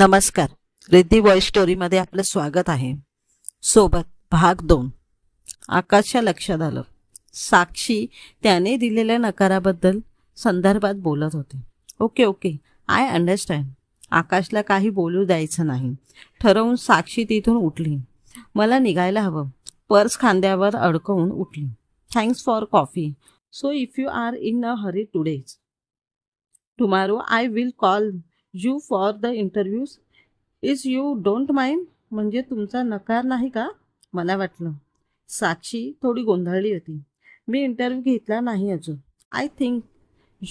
नमस्कार. रिद्धी वॉइस स्टोरीमध्ये आपलं स्वागत आहे. सोबत भाग दोन. आकाशच्या लक्षात आलं. साक्षी त्याने दिलेल्या नकाराबद्दल संदर्भात बोलत होते. Okay okay. आय अंडरस्टँड आकाशला काही बोलू द्यायचं नाही. ठरवून साक्षी तिथून उठली. मला निघायला हवं. पर्स खांद्यावर अडकवून उठली. Thanks for coffee so if you are in a hurry today's tomorrow I will call you for the interviews is you don't mind म्हणजे तुमचा नकार नाही का? मला वाटलं. साक्षी थोडी गोंधळली होती. मी इंटरव्ह्यू घेतला नाही अजून. I think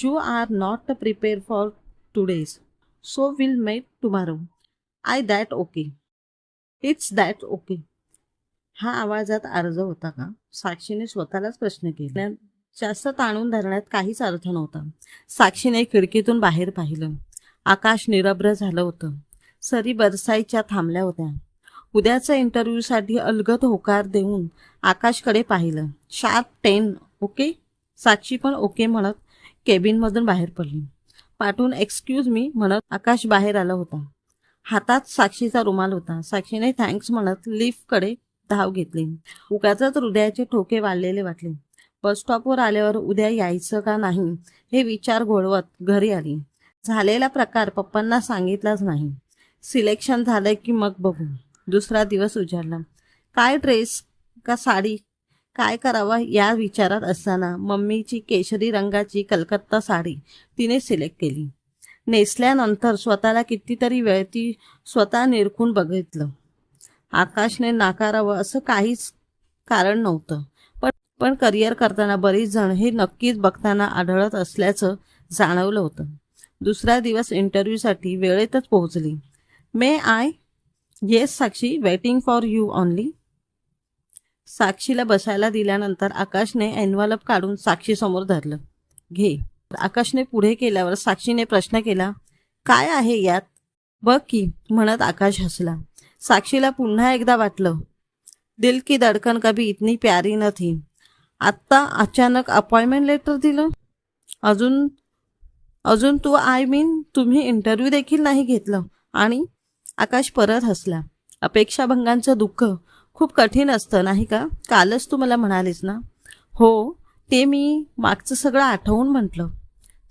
you are not prepare for today's so will met tomorrow I that okay it's that okay हा आवाजात अर्ज होता का? साक्षीने स्वतःलाच प्रश्न केला. जास्त ताणून धरण्यात काहीच अर्थ नव्हता. साक्षीने खिडकीतून बाहेर पाहिलं. आकाश निरभ्र झालं होतं. सरी बरसाईच्या थांबल्या होत्या. उद्याच्या इंटरव्ह्यूसाठी अलगद होकार देऊन आकाशकडे पाहिलं. Sharp ten okay? साक्षी पण ओके म्हणत केबिनमधून बाहेर पडली. पाठून एक्सक्यूज मी म्हणत आकाश बाहेर आला होता. हातात साक्षीचा रुमाल होता. साक्षीने थँक्स म्हणत लिफ्टकडे धाव घेतली. उगाच हृदयाचे ठोके वाढलेले वाटले. बस स्टॉपवर आल्यावर उद्या यायचं का नाही हे विचार घोळवत घरी आली. झालेला प्रकार पप्पांना सांगितलाच नाही. सिलेक्शन झालं की मग बघू. दुसरा दिवस उजाडला. काय ड्रेस का साडी काय करावं या विचारात असताना मम्मीची केशरी रंगाची कलकत्ता साडी तिने सिलेक्ट केली. नेसल्यानंतर स्वतःला कितीतरी वेळ ती स्वतः निरखून बघितलं. आकाशने नाकारावं असं काहीच कारण नव्हतं. पण पण करिअर करताना बरीच जण हे नक्कीच बघताना आढळत असल्याचं जाणवलं होतं. दुसरा दिवस इंटरव्ह्यूसाठी वेळेतच पोहोचली. May I yes Sakshi waiting for you only साक्षीला बसायला दिल्यानंतर आकाशने एन्व्हलप काढून साक्षीसमोर धरलं. घे. आकाशने पुढे केल्यावर साक्षीने प्रश्न केला काय आहे यात? बघ की म्हणत आकाश हसला. साक्षीला पुन्हा एकदा वाटलं दिल की धडकन कभी इतनी प्यारी न थी. आत्ता अचानक अपॉइंटमेंट लेटर दिलं? अजून अजून तू आय मीन तुम्ही इंटरव्ह्यू देखील नाही घेतलं. आणि आकाश परत हसला. अपेक्षाभंगांचं दुःख खूप कठीण असतं नाही का? कालच तू मला म्हणालीस ना? हो ते मी मागचं सगळं आठवून म्हटलं.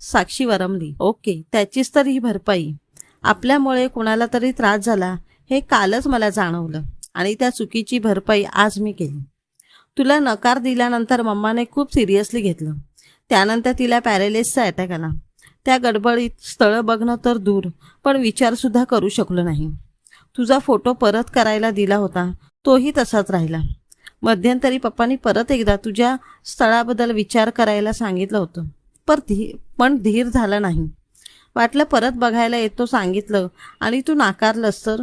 साक्षी वरमली. ओके त्याचीच तर ही भरपाई. आपल्यामुळे कोणाला तरी त्रास झाला हे कालच मला जाणवलं. आणि त्या चुकीची भरपाई आज मी केली. तुला नकार दिल्यानंतर मम्माने खूप सिरियसली घेतलं. त्यानंतर तिला पॅरेलिसचा अटॅक आला. त्या गडबडीत स्थळं बघणं तर दूर पण विचारसुद्धा करू शकलो नाही. तुझा फोटो परत करायला दिला होता तोही तसाच राहिला. मध्यंतरी पप्पांनी परत एकदा तुझ्या स्थळाबद्दल विचार करायला सांगितलं होतं पर धी पण धीर झाला नाही. वाटलं परत बघायला येतो सांगितलं आणि तू नाकारलंस तर?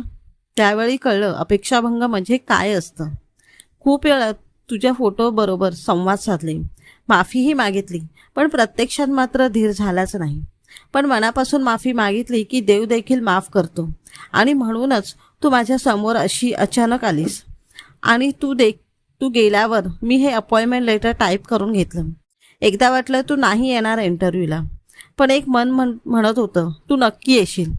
त्यावेळी कळलं अपेक्षाभंग म्हणजे काय असतं? खूप वेळात तुझ्या फोटोबरोबर संवाद साधले. माफीही मागितली पण प्रत्यक्षात मात्र धीर झालाच नाही. पण मनापासून माफी मागितली की देव देखील माफ करतो. आणि म्हणूनच तू माझ्यासमोर अशी अचानक आलीस. आणि तू दे तू गेल्यावर मी हे अपॉइंटमेंट लेटर टाईप करून घेतलं. एकदा वाटलं तू नाही येणार इंटरव्ह्यूला. पण एक मन म्हण म्हणत होतं तू नक्की येशील.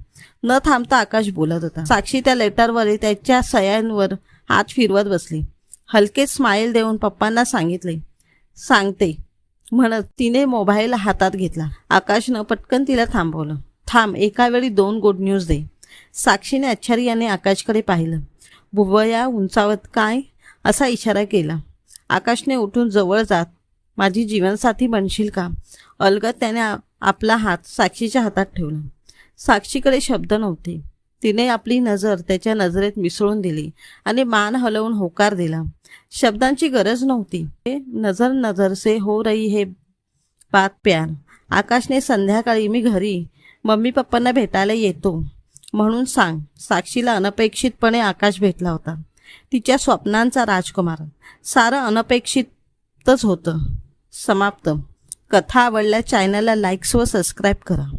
न थांबता आकाश बोलत होता. साक्षी त्या लेटरवर त्याच्या सयांवर हात फिरवत बसली. हलके स्माईल देऊन पप्पांना सांगितले. सांगते. म्हणत तिने मोबाईल हातात घेतला. आकाशनं पटकन तिला थांबवलं. थांब एका वेळी दोन गुड न्यूज दे. साक्षीने आश्चर्याने आकाशकडे पाहिलं. भुवया उंचावत काय? असा इशारा केला. आकाशने उठून जवळ जात माझी जीवनसाथी बनशील का? अलगत त्याने आपला हात साक्षीच्या हातात ठेवला. साक्षीकडे शब्द नव्हते. तिने आपली नजर त्याच्या नजरेत मिसळून दिली आणि मान हलवून होकार दिला. शब्दांची गरज नव्हती. हे नजर नजर से हो रही हे बात प्यार. आकाशने संध्याकाळी मी घरी मम्मी पप्पांना भेटायला येतो. म्हणून सांग. साक्षीला अनपेक्षितपणे आकाश भेटला होता. तिच्या स्वप्नांचा राजकुमार. सारं अनपेक्षितच होतं. समाप्त. कथा आवडल्या चॅनलला लाईक्स व सबस्क्राईब करा.